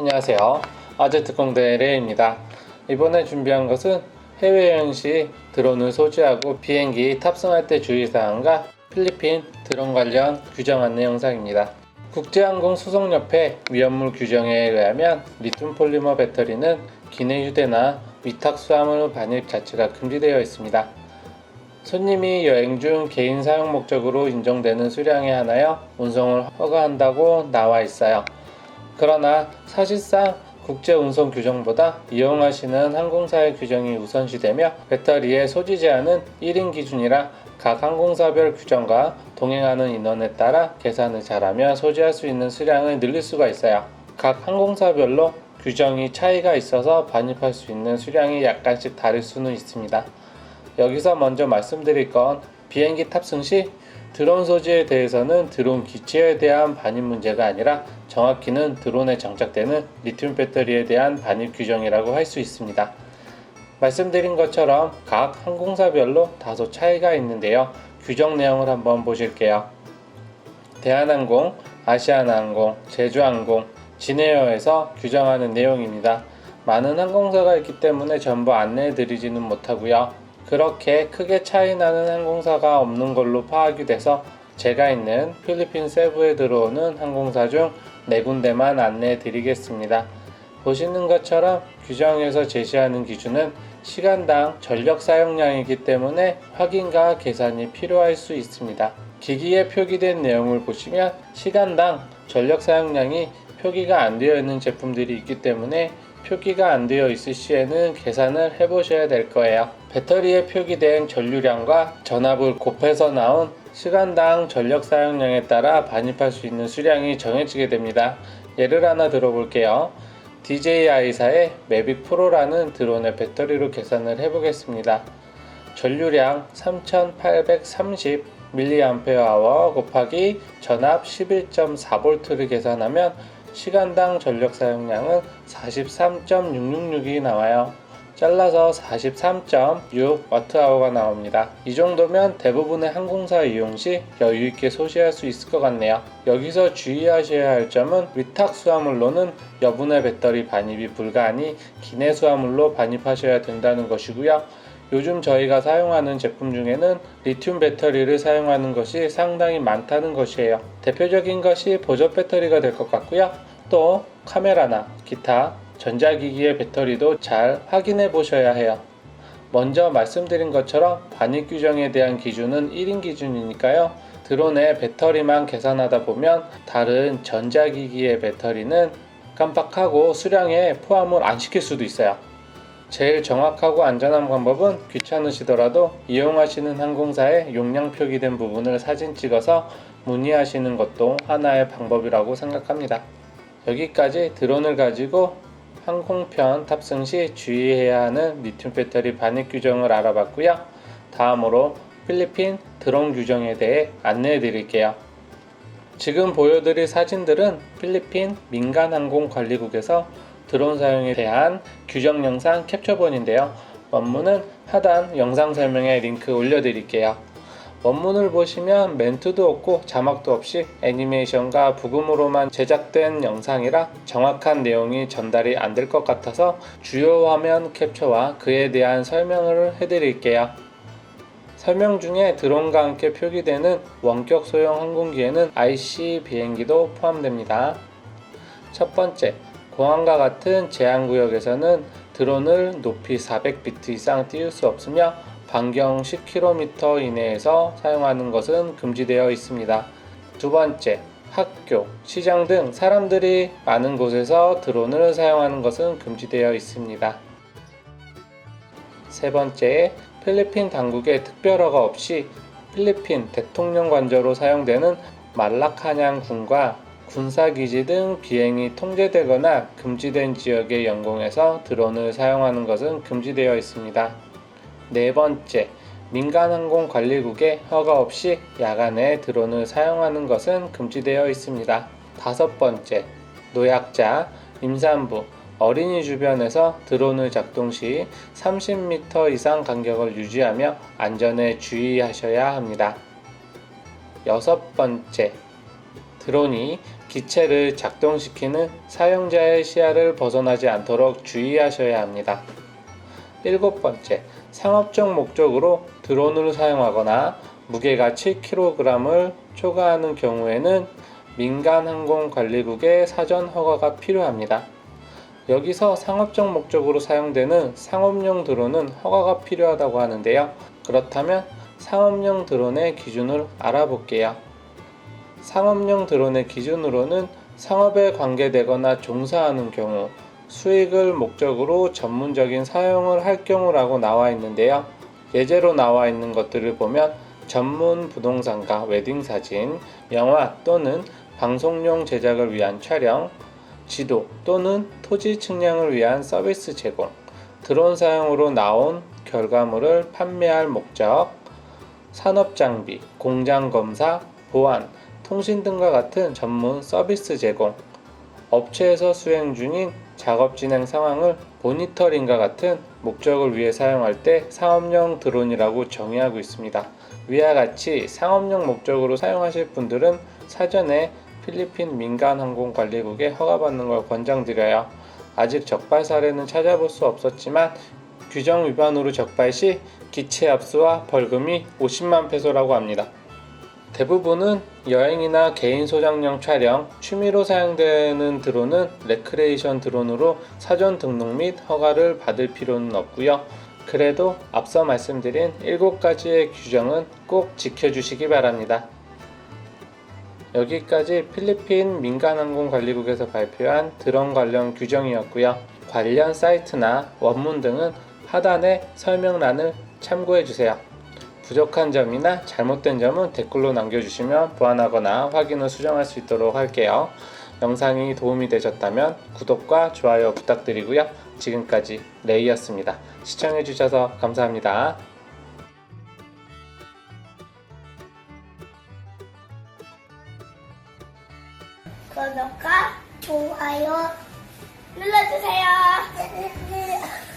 안녕하세요. 아재 특공대 레이입니다. 이번에 준비한 것은 해외여행 시 드론을 소지하고 비행기 탑승할 때 주의사항과 필리핀 드론 관련 규정 안내 영상입니다. 국제항공 수송협회 위험물 규정에 의하면 리튬 폴리머 배터리는 기내 휴대나 위탁 수화물 반입 자체가 금지되어 있습니다. 손님이 여행 중 개인 사용 목적으로 인정되는 수량에 한하여 운송을 허가한다고 나와 있어요. 그러나 사실상 국제 운송 규정보다 이용하시는 항공사의 규정이 우선시되며 배터리의 소지 제한은 1인 기준이라 각 항공사별 규정과 동행하는 인원에 따라 계산을 잘하며 소지할 수 있는 수량을 늘릴 수가 있어요. 각 항공사별로 규정이 차이가 있어서 반입할 수 있는 수량이 약간씩 다를 수는 있습니다. 여기서 먼저 말씀드릴 건 비행기 탑승 시 드론 소지에 대해서는 드론 기체에 대한 반입 문제가 아니라 정확히는 드론에 장착되는 리튬 배터리에 대한 반입 규정이라고 할 수 있습니다. 말씀드린 것처럼 각 항공사별로 다소 차이가 있는데요. 규정 내용을 한번 보실게요. 대한항공, 아시아나항공, 제주항공, 진에어에서 규정하는 내용입니다. 많은 항공사가 있기 때문에 전부 안내해 드리지는 못하고요. 그렇게 크게 차이 나는 항공사가 없는 걸로 파악이 돼서 제가 있는 필리핀 세부에 들어오는 항공사 중 네 군데만 안내해 드리겠습니다. 보시는 것처럼 규정에서 제시하는 기준은 시간당 전력 사용량이기 때문에 확인과 계산이 필요할 수 있습니다. 기기에 표기된 내용을 보시면 시간당 전력 사용량이 표기가 안 되어 있는 제품들이 있기 때문에 표기가 안 되어 있을 시에는 계산을 해 보셔야 될 거예요. 배터리에 표기된 전류량과 전압을 곱해서 나온 시간당 전력 사용량에 따라 반입할 수 있는 수량이 정해지게 됩니다. 예를 하나 들어볼게요. DJI사의 매빅 프로라는 드론의 배터리로 계산을 해보겠습니다. 전류량 3830 mAh 곱하기 전압 11.4V를 계산하면 시간당 전력 사용량은 43.666이 나와요. 잘라서 43.6Wh가 나옵니다. 이 정도면 대부분의 항공사 이용 시 여유있게 소지할 수 있을 것 같네요. 여기서 주의하셔야 할 점은 위탁 수화물로는 여분의 배터리 반입이 불가하니 기내 수화물로 반입하셔야 된다는 것이고요. 요즘 저희가 사용하는 제품 중에는 리튬 배터리를 사용하는 것이 상당히 많다는 것이에요. 대표적인 것이 보조 배터리가 될 것 같고요. 또 카메라나 기타 전자기기의 배터리도 잘 확인해 보셔야 해요. 먼저 말씀드린 것처럼 반입 규정에 대한 기준은 1인 기준이니까요. 드론의 배터리만 계산하다 보면 다른 전자기기의 배터리는 깜빡하고 수량에 포함을 안 시킬 수도 있어요. 제일 정확하고 안전한 방법은 귀찮으시더라도 이용하시는 항공사에 용량 표기된 부분을 사진 찍어서 문의하시는 것도 하나의 방법이라고 생각합니다. 여기까지 드론을 가지고 항공편 탑승 시 주의해야 하는 리튬 배터리 반입 규정을 알아봤고요. 다음으로 필리핀 드론 규정에 대해 안내해 드릴게요. 지금 보여드릴 사진들은 필리핀 민간항공관리국에서 드론 사용에 대한 규정 영상 캡처본인데요. 원문은 하단 영상 설명에 링크 올려드릴게요. 원문을 보시면 멘트도 없고 자막도 없이 애니메이션과 부금으로만 제작된 영상이라 정확한 내용이 전달이 안 될 것 같아서 주요 화면 캡처와 그에 대한 설명을 해드릴게요. 설명 중에 드론과 함께 표기되는 원격 소형 항공기에는 IC 비행기도 포함됩니다. 첫 번째, 공항과 같은 제한구역에서는 드론을 높이 400비트 이상 띄울 수 없으며 반경 10km 이내에서 사용하는 것은 금지되어 있습니다. 두 번째, 학교, 시장 등 사람들이 많은 곳에서 드론을 사용하는 것은 금지되어 있습니다. 세 번째, 필리핀 당국의 특별허가 없이 필리핀 대통령 관저로 사용되는 말라카냥 군과 군사기지 등 비행이 통제되거나 금지된 지역의 영공에서 드론을 사용하는 것은 금지되어 있습니다. 네 번째, 민간항공관리국의 허가 없이 야간에 드론을 사용하는 것은 금지되어 있습니다. 다섯 번째, 노약자, 임산부, 어린이 주변에서 드론을 작동 시 30m 이상 간격을 유지하며 안전에 주의하셔야 합니다. 여섯 번째, 드론이 기체를 작동시키는 사용자의 시야를 벗어나지 않도록 주의하셔야 합니다. 일곱 번째, 상업적 목적으로 드론을 사용하거나 무게가 7kg을 초과하는 경우에는 민간 항공 관리국의 사전 허가가 필요합니다. 여기서 상업적 목적으로 사용되는 상업용 드론은 허가가 필요하다고 하는데요. 그렇다면 상업용 드론의 기준을 알아볼게요. 상업용 드론의 기준으로는 상업에 관계되거나 종사하는 경우, 수익을 목적으로 전문적인 사용을 할 경우라고 나와 있는데요. 예제로 나와 있는 것들을 보면 전문 부동산과 웨딩 사진, 영화 또는 방송용 제작을 위한 촬영, 지도 또는 토지 측량을 위한 서비스 제공, 드론 사용으로 나온 결과물을 판매할 목적, 산업 장비, 공장 검사, 보안, 통신 등과 같은 전문 서비스 제공, 업체에서 수행 중인 작업 진행 상황을 모니터링과 같은 목적을 위해 사용할 때 상업용 드론이라고 정의하고 있습니다. 위와 같이 상업용 목적으로 사용하실 분들은 사전에 필리핀 민간항공관리국에 허가받는 걸 권장드려요. 아직 적발 사례는 찾아볼 수 없었지만 규정 위반으로 적발 시 기체 압수와 벌금이 50만 페소라고 합니다. 대부분은 여행이나 개인 소장용 촬영, 취미로 사용되는 드론은 레크레이션 드론으로 사전 등록 및 허가를 받을 필요는 없고요. 그래도 앞서 말씀드린 7가지의 규정은 꼭 지켜주시기 바랍니다. 여기까지 필리핀 민간항공관리국에서 발표한 드론 관련 규정이었고요. 관련 사이트나 원문 등은 하단의 설명란을 참고해 주세요. 부족한 점이나 잘못된 점은 댓글로 남겨주시면 보완하거나 확인 후 수정할 수 있도록 할게요. 영상이 도움이 되셨다면 구독과 좋아요 부탁드리고요. 지금까지 레이였습니다. 시청해주셔서 감사합니다. 구독과 좋아요 눌러주세요.